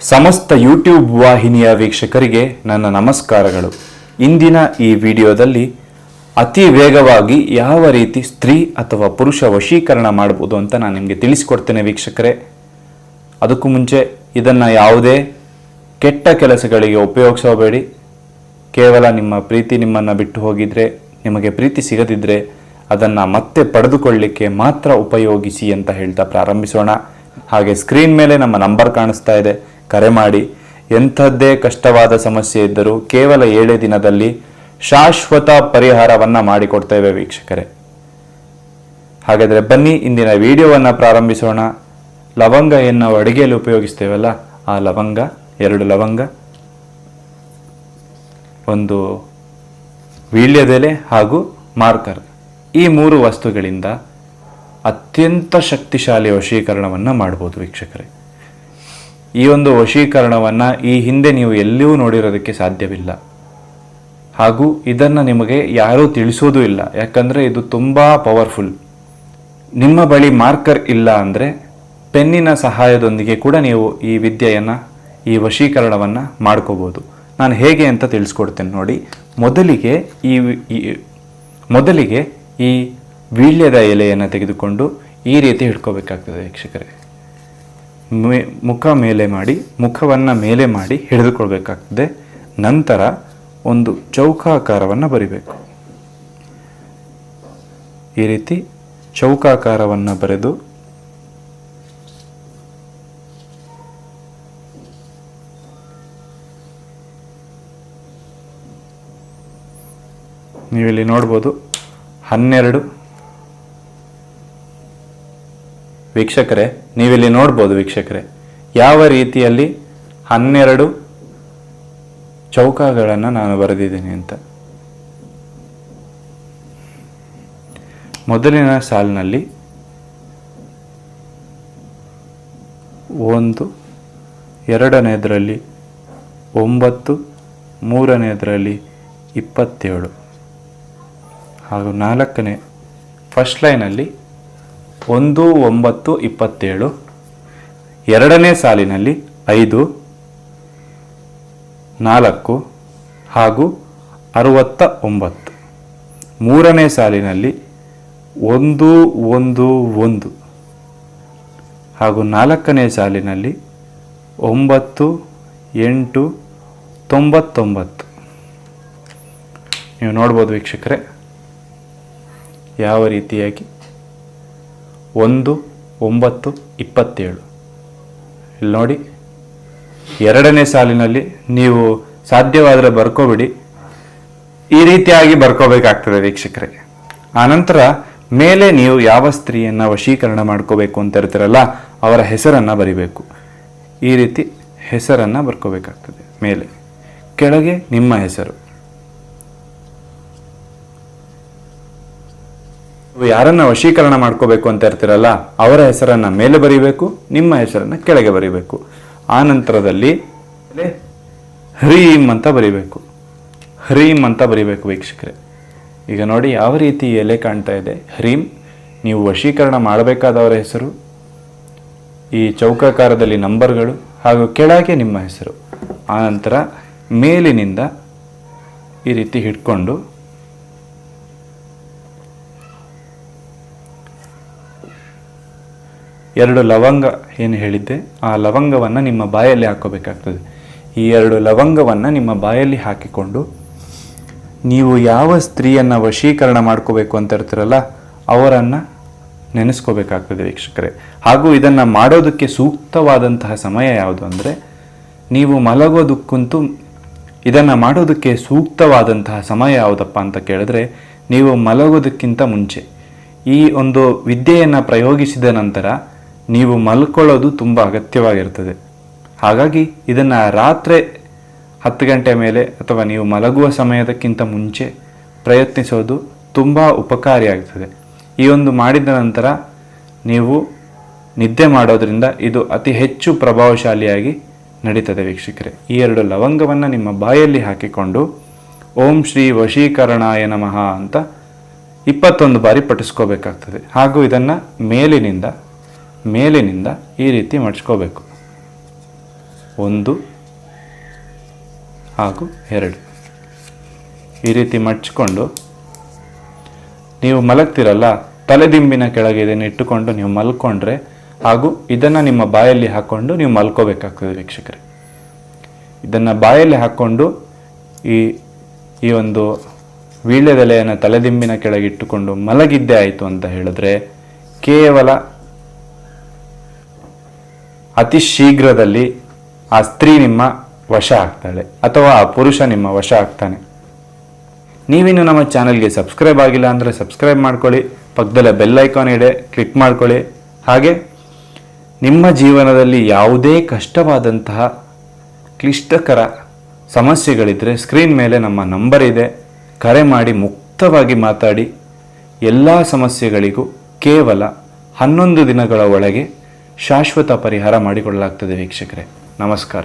ಸಮಸ್ತ ಯೂಟ್ಯೂಬ್ ವಾಹಿನಿಯ ವೀಕ್ಷಕರಿಗೆ ನನ್ನ ನಮಸ್ಕಾರಗಳು. ಇಂದಿನ ಈ ವಿಡಿಯೋದಲ್ಲಿ ಅತಿ ವೇಗವಾಗಿ ಯಾವ ರೀತಿ ಸ್ತ್ರೀ ಅಥವಾ ಪುರುಷ ವಶೀಕರಣ ಮಾಡಬಹುದು ಅಂತ ನಾನು ನಿಮಗೆ ತಿಳಿಸಿಕೊಡ್ತೇನೆ ವೀಕ್ಷಕರೇ. ಅದಕ್ಕೂ ಮುಂಚೆ ಇದನ್ನು ಯಾವುದೇ ಕೆಟ್ಟ ಕೆಲಸಗಳಿಗೆ ಉಪಯೋಗಿಸೋಬೇಡಿ. ಕೇವಲ ನಿಮ್ಮ ಪ್ರೀತಿ ನಿಮ್ಮನ್ನು ಬಿಟ್ಟು ಹೋಗಿದ್ರೆ, ನಿಮಗೆ ಪ್ರೀತಿ ಸಿಗದಿದ್ದರೆ ಅದನ್ನು ಮತ್ತೆ ಪಡೆದುಕೊಳ್ಳಿಕ್ಕೆ ಮಾತ್ರ ಉಪಯೋಗಿಸಿ ಅಂತ ಹೇಳ್ತಾ ಪ್ರಾರಂಭಿಸೋಣ. ಹಾಗೆ ಸ್ಕ್ರೀನ್ ಮೇಲೆ ನಮ್ಮ ನಂಬರ್ ಕಾಣಿಸ್ತಾ ಇದೆ. ಕರೆ ಮಾಡಿ, ಎಂಥದ್ದೇ ಕಷ್ಟವಾದ ಸಮಸ್ಯೆ ಇದ್ದರೂ ಕೇವಲ ಏಳೇ ದಿನದಲ್ಲಿ ಶಾಶ್ವತ ಪರಿಹಾರವನ್ನು ಮಾಡಿಕೊಡ್ತೇವೆ ವೀಕ್ಷಕರೇ. ಹಾಗಾದರೆ ಬನ್ನಿ, ಇಂದಿನ ವಿಡಿಯೋವನ್ನು ಪ್ರಾರಂಭಿಸೋಣ. ಲವಂಗ ಏನು ನಾವು ಅಡುಗೆಯಲ್ಲಿ ಉಪಯೋಗಿಸ್ತೇವಲ್ಲ, ಆ ಲವಂಗ, ಎರಡು ಲವಂಗ, ಒಂದು ವೀಳ್ಯದೆಲೆ ಹಾಗೂ ಮಾರ್ಕರ್. ಈ ಮೂರು ವಸ್ತುಗಳಿಂದ ಅತ್ಯಂತ ಶಕ್ತಿಶಾಲಿ ವಶೀಕರಣವನ್ನು ಮಾಡ್ಬೋದು ವೀಕ್ಷಕರೇ. ಈ ಒಂದು ವಶೀಕರಣವನ್ನು ಈ ಹಿಂದೆ ನೀವು ಎಲ್ಲಿಯೂ ನೋಡಿರೋದಕ್ಕೆ ಸಾಧ್ಯವಿಲ್ಲ. ಹಾಗೂ ಇದನ್ನು ನಿಮಗೆ ಯಾರೂ ತಿಳಿಸೋದೂ ಇಲ್ಲ. ಯಾಕಂದರೆ ಇದು ತುಂಬ ಪವರ್ಫುಲ್ ನಿಮ್ಮ ಬಳಿ ಮಾರ್ಕರ್ ಇಲ್ಲ ಅಂದರೆ ಪೆನ್ನಿನ ಸಹಾಯದೊಂದಿಗೆ ಕೂಡ ನೀವು ಈ ವಿದ್ಯೆಯನ್ನು, ಈ ವಶೀಕರಣವನ್ನು ಮಾಡ್ಕೋಬೋದು. ನಾನು ಹೇಗೆ ಅಂತ ತಿಳಿಸ್ಕೊಡ್ತೇನೆ ನೋಡಿ. ಮೊದಲಿಗೆ ಈ ಮೊದಲಿಗೆ ಈ ವೀಳ್ಯದ ಎಲೆಯನ್ನು ತೆಗೆದುಕೊಂಡು ಈ ರೀತಿ ಹಿಡ್ಕೋಬೇಕಾಗ್ತದೆ ವೀಕ್ಷಕರೇ. ಮೇ, ಮುಖ ಮೇಲೆ ಮಾಡಿ, ಮುಖವನ್ನು ಮೇಲೆ ಮಾಡಿ ಹಿಡಿದುಕೊಳ್ಬೇಕಾಗ್ತದೆ. ನಂತರ ಒಂದು ಚೌಕಾಕಾರವನ್ನು ಬರಿಬೇಕು. ಈ ರೀತಿ ಚೌಕಾಕಾರವನ್ನು ಬರೆದು ನೀವಿಲ್ಲಿ ನೋಡ್ಬೋದು ಹನ್ನೆರಡು ವೀಕ್ಷಕರೇ, ನೀವಿಲ್ಲಿ ನೋಡ್ಬೋದು ವೀಕ್ಷಕರೇ, ಯಾವ ರೀತಿಯಲ್ಲಿ ಹನ್ನೆರಡು ಚೌಕಗಳನ್ನು ನಾನು ಬರೆದಿದ್ದೀನಿ ಅಂತ. ಮೊದಲಿನ ಸಾಲಿನಲ್ಲಿ ಒಂದು, ಎರಡನೇದರಲ್ಲಿ ಒಂಬತ್ತು, ಮೂರನೇದರಲ್ಲಿ ಇಪ್ಪತ್ತೇಳು, ಹಾಗೂ ನಾಲ್ಕನೇ ಫಸ್ಟ್ ಲೈನಲ್ಲಿ ಒಂದು, ಒಂಬತ್ತು, ಇಪ್ಪತ್ತೇಳು. ಎರಡನೇ ಸಾಲಿನಲ್ಲಿ ಐದು, ನಾಲ್ಕು ಹಾಗೂ ಅರುವತ್ತ ಒಂಬತ್ತು. ಮೂರನೇ ಸಾಲಿನಲ್ಲಿ ಒಂದು ಒಂದು ಒಂದು ಹಾಗೂ ನಾಲ್ಕನೇ ಸಾಲಿನಲ್ಲಿ ಒಂಬತ್ತು, ಎಂಟು, ತೊಂಬತ್ತೊಂಬತ್ತು. ನೀವು ನೋಡ್ಬೋದು ವೀಕ್ಷಕರೇ, ಯಾವ ರೀತಿಯಾಗಿ ಒಂದು, ಒಂಬತ್ತು, ಇಪ್ಪತ್ತೇಳು. ಇಲ್ಲಿ ನೋಡಿ, ಎರಡನೇ ಸಾಲಿನಲ್ಲಿ ನೀವು ಸಾಧ್ಯವಾದರೆ ಬರ್ಕೋಬಿಡಿ. ಈ ರೀತಿಯಾಗಿ ಬರ್ಕೋಬೇಕಾಗ್ತದೆ ವೀಕ್ಷಕರಿಗೆ ಆನಂತರ ಮೇಲೆ ನೀವು ಯಾವ ಸ್ತ್ರೀಯನ್ನು ವಶೀಕರಣ ಮಾಡ್ಕೋಬೇಕು ಅಂತ ಇರ್ತೀರಲ್ಲ ಅವರ ಹೆಸರನ್ನು ಬರಿಬೇಕು. ಈ ರೀತಿ ಹೆಸರನ್ನು ಬರ್ಕೋಬೇಕಾಗ್ತದೆ ಮೇಲೆ. ಕೆಳಗೆ ನಿಮ್ಮ ಹೆಸರು ನೀವು ಯಾರನ್ನ ವಶೀಕರಣ ಮಾಡ್ಕೋಬೇಕು ಅಂತ ಇರ್ತೀರಲ್ಲ, ಅವರ ಹೆಸರನ್ನ ಮೇಲೆ ಬರಿಬೇಕು, ನಿಮ್ಮ ಹೆಸರನ್ನ ಕೆಳಗೆ ಬರಿಬೇಕು. ಆ ನಂತರದಲ್ಲಿ ಹ್ರೀಂ ಅಂತ ಬರಿಬೇಕು. ಹ್ರೀಂ ಅಂತ ಬರಿಬೇಕು ವೀಕ್ಷಕರೇ. ಈಗ ನೋಡಿ, ಯಾವ ರೀತಿ ಎಲೆ ಕಾಣ್ತಾ ಇದೆ? ಹ್ರೀಂ, ನೀವು ವಶೀಕರಣ ಮಾಡಬೇಕಾದವರ ಹೆಸರು, ಈ ಚೌಕಾಕಾರದಲ್ಲಿ ನಂಬರ್ಗಳು, ಹಾಗೂ ಕೆಳಗೆ ನಿಮ್ಮ ಹೆಸರು. ಆನಂತರ ಮೇಲಿನಿಂದ ಈ ರೀತಿ ಹಿಡ್ಕೊಂಡು ಎರಡು ಲವಂಗ ಏನು ಹೇಳಿದ್ದೆ? ಆ ಲವಂಗವನ್ನು ನಿಮ್ಮ ಬಾಯಲ್ಲಿ ಹಾಕೋಬೇಕಾಗ್ತದೆ. ಈ ಎರಡು ಲವಂಗವನ್ನು ನಿಮ್ಮ ಬಾಯಲ್ಲಿ ಹಾಕಿಕೊಂಡು ನೀವು ಯಾವ ಸ್ತ್ರೀಯನ್ನು ವಶೀಕರಣ ಮಾಡ್ಕೋಬೇಕು ಅಂತ ಇರ್ತೀರಲ್ಲ ಅವರನ್ನು ನೆನೆಸ್ಕೋಬೇಕಾಗ್ತದೆ ವೀಕ್ಷಕರೇ. ಹಾಗೂ ಇದನ್ನು ಮಾಡೋದಕ್ಕೆ ಸೂಕ್ತವಾದಂತಹ ಸಮಯ ಯಾವುದು ಅಂದರೆ, ನೀವು ಮಲಗೋದಕ್ಕಂತೂ ಇದನ್ನು ಮಾಡೋದಕ್ಕೆ ಸೂಕ್ತವಾದಂತಹ ಸಮಯ ಯಾವುದಪ್ಪ ಅಂತ ಕೇಳಿದ್ರೆ, ನೀವು ಮಲಗೋದಕ್ಕಿಂತ ಮುಂಚೆ. ಈ ಒಂದು ವಿದ್ಯೆಯನ್ನು ಪ್ರಯೋಗಿಸಿದ ನಂತರ ನೀವು ಮಲ್ಕೊಳ್ಳೋದು ತುಂಬ ಅಗತ್ಯವಾಗಿರ್ತದೆ ಹಾಗಾಗಿ ಇದನ್ನು ರಾತ್ರಿ ಹತ್ತು ಗಂಟೆ ಮೇಲೆ ಅಥವಾ ನೀವು ಮಲಗುವ ಸಮಯದಕ್ಕಿಂತ ಮುಂಚೆ ಪ್ರಯತ್ನಿಸೋದು ತುಂಬ ಉಪಕಾರಿಯಾಗ್ತದೆ. ಈ ಒಂದು ಮಾಡಿದ ನಂತರ ನೀವು ನಿದ್ದೆ ಮಾಡೋದ್ರಿಂದ ಇದು ಅತಿ ಹೆಚ್ಚು ಪ್ರಭಾವಶಾಲಿಯಾಗಿ ನಡೀತದೆ ವೀಕ್ಷಕರೇ. ಈ ಎರಡು ಲವಂಗವನ್ನು ನಿಮ್ಮ ಬಾಯಲ್ಲಿ ಹಾಕಿಕೊಂಡು ಓಂ ಶ್ರೀ ವಶೀಕರಣಾಯ ನಮಃ ಅಂತ ಇಪ್ಪತ್ತೊಂದು ಬಾರಿ ಪಠಿಸ್ಕೋಬೇಕಾಗ್ತದೆ. ಹಾಗೂ ಇದನ್ನು ಮೇಲಿನಿಂದ ಮೇಲಿನಿಂದ ಈ ರೀತಿ ಮಡ್ಚ್ಕೋಬೇಕು ಒಂದು ಹಾಗೂ ಎರಡು. ಈ ರೀತಿ ಮಡ್ಚಿಕೊಂಡು ನೀವು ಮಲಗ್ತಿರಲ್ಲ, ತಲೆದಿಂಬಿನ ಕೆಳಗೆ ಇದನ್ನು ಇಟ್ಟುಕೊಂಡು ನೀವು ಮಲ್ಕೊಂಡ್ರೆ ಹಾಗೂ ಇದನ್ನು ನಿಮ್ಮ ಬಾಯಲ್ಲಿ ಹಾಕ್ಕೊಂಡು ನೀವು ಮಲ್ಕೋಬೇಕಾಗ್ತದೆ ವೀಕ್ಷಕರೇ. ಇದನ್ನು ಬಾಯಲ್ಲಿ ಹಾಕ್ಕೊಂಡು ಈ ಈ ಒಂದು ವೀಳ್ಯದೆಲೆಯನ್ನು ತಲೆದಿಂಬಿನ ಕೆಳಗೆ ಇಟ್ಟುಕೊಂಡು ಮಲಗಿದ್ದೇ ಆಯಿತು ಅಂತ ಹೇಳಿದ್ರೆ ಕೇವಲ ಅತಿ ಶೀಘ್ರದಲ್ಲಿ ಆ ಸ್ತ್ರೀ ನಿಮ್ಮ ವಶ ಆಗ್ತಾಳೆ ಅಥವಾ ಆ ಪುರುಷ ನಿಮ್ಮ ವಶ ಆಗ್ತಾನೆ. ನೀವಿನ್ನು ನಮ್ಮ ಚಾನಲ್ಗೆ ಸಬ್ಸ್ಕ್ರೈಬ್ ಆಗಿಲ್ಲ ಅಂದರೆ ಸಬ್ಸ್ಕ್ರೈಬ್ ಮಾಡ್ಕೊಳ್ಳಿ, ಪಕ್ಕದಲ್ಲೇ ಬೆಲ್ ಐಕಾನ್ ಇದೆ ಕ್ಲಿಕ್ ಮಾಡ್ಕೊಳ್ಳಿ. ಹಾಗೆ ನಿಮ್ಮ ಜೀವನದಲ್ಲಿ ಯಾವುದೇ ಕಷ್ಟವಾದಂತಹ ಕ್ಲಿಷ್ಟಕರ ಸಮಸ್ಯೆಗಳಿದ್ದರೆ ಸ್ಕ್ರೀನ್ ಮೇಲೆ ನಮ್ಮ ನಂಬರ್ ಇದೆ. ಕರೆ ಮಾಡಿ, ಮುಕ್ತವಾಗಿ ಮಾತಾಡಿ. ಎಲ್ಲ ಸಮಸ್ಯೆಗಳಿಗೂ ಕೇವಲ ಹನ್ನೊಂದು ದಿನಗಳ ಒಳಗೆ ಶಾಶ್ವತ ಪರಿಹಾರ ಮಾಡಿಕೊಳ್ಳಲಾಗ್ತದೆ ವೀಕ್ಷಕರೇ. ನಮಸ್ಕಾರ.